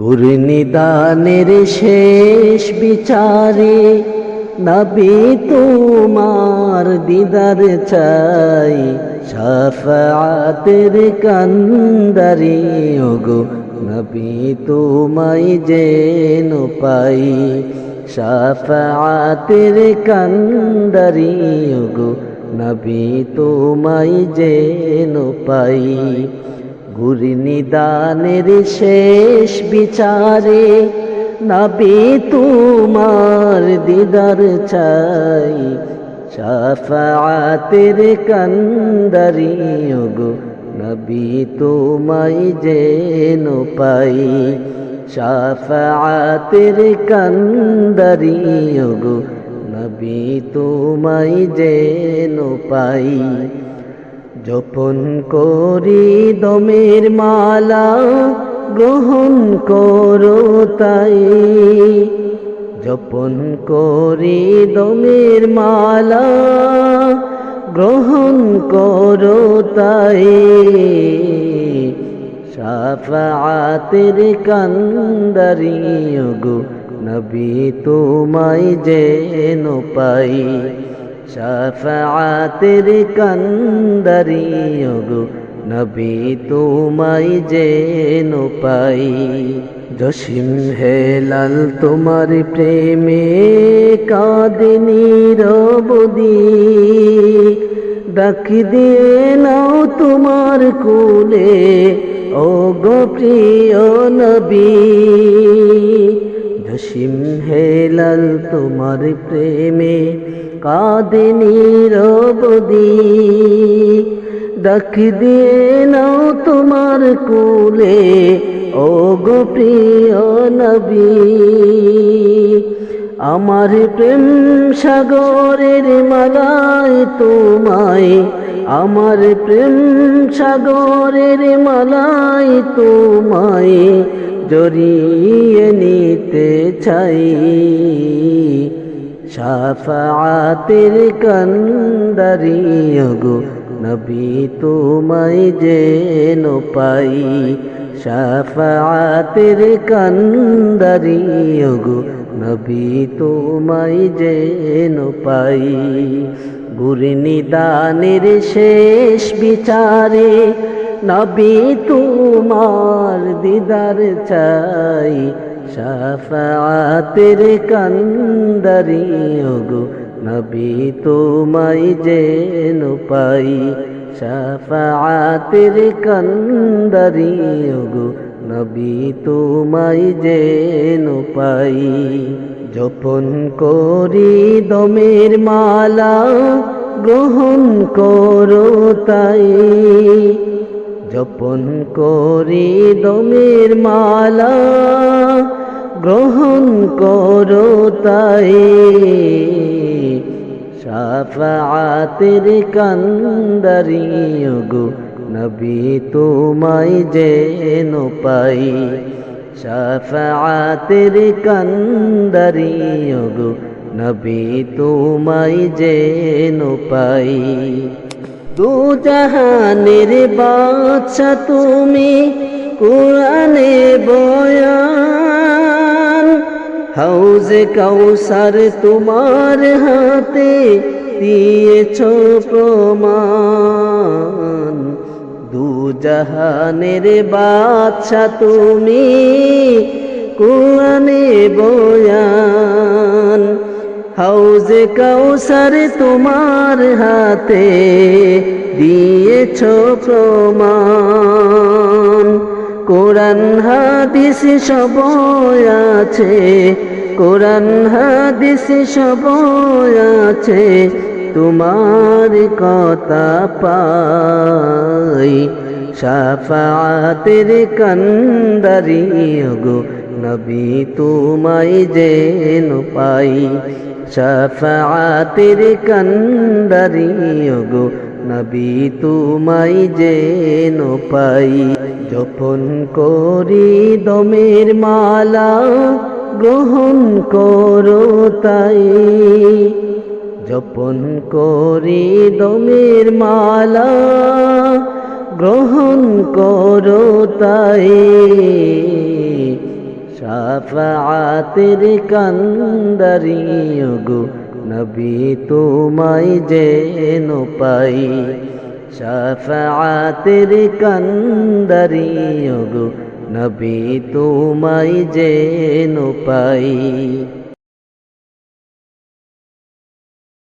গুরনিদানের শেষ বিচারে নবী তোমার দিদার চাই সাফাতের কান্দারি। ওগো নবী তোমায় যেন পাই সাফাতের কান্দারি। ওগো নবী তোমায় যেন পাই। গুরনিদানের শেষ বিচারে, নবী তোমার দিদার চাই। সাফাতের কান্দারি গো নবী তোমায় যেন পাই। সাফাতের কান্দারি গো নবী তোমায় যেন পাই। জপন করি দমের মালা, গ্রহণ করো তাই। জপন করি দমের মালা, গ্রহণ করো তাই। সাফাতের কান্দারি গো নবী তোমায় যেন পাই। সাফাতের কান্দারি গো নবী তোমায় যেন পাই। জসিম হেলাল তোমার প্রেমে কাদিনী রবদি ডাক দিয়ে নাও তোমার কুলে ও গো প্রিয় নবী। জসিম হেলাল তোমার প্রেমে কাদিনী রবদি ডাক দিয়ে নাও তোমার কুলে ও গো নবী। আমার প্রেম সাগরের মালায় তোমায়, আমার প্রেম সাগরের মালায় তোমায় জড়িয়ে নিতে চাই। সাফাতের কন্দরি গো নবী তোমায় যেন পাই। সাফাতের কন্দরি গো নবী তোমায় যেন পাই। গুরনিদানের শেষ বিচারে নবী তোমার দিদার চাই। সাফাতের কান্দারি গো নবী তোমায় যেন পাই। সাফাতের কান্দারি গো নবী তোমায় যেন পাই। জপন করি দমের মালা, গ্রহণ করো তাই। জপন করি দমের মালা গ্রহণ করো তাই। সাফাতের কান্দারি গো নবী তোমায় যেন পাই। সাফাতের কান্দারি গো নবী তোমায় যেন পাই। দু জাহানের বাচ্চা তুমি, কোরআনে বয়ান হাউজে কাউসার তোমার হাতে দিয়েছ প্রমাণ। দু জাহানের বাচ্চা তুমি কোরআনে বয়ান। হাউজে কাউসার তোমার হাতে দিয়েছ প্রমাণ। কোরআন হাদিস সব আছে, কোরআন হাদিস সব আছে, তোমার কথা পাই। সাফাতের কন্দরি গো নবী তোমায় যেন পাই। সাফাতের কন্দরি গো নবী তোমায় যেন পাই। জপন করি দমের মালা, গ্রহণ করো তাই। জপন করি দমের মালা, গ্রহণ করো তাই। সাফাতের কান্দারি গো নবী তোমায় যেন পাই সাফাতের কান্দারি গো নবী তোমায় যেন পাই।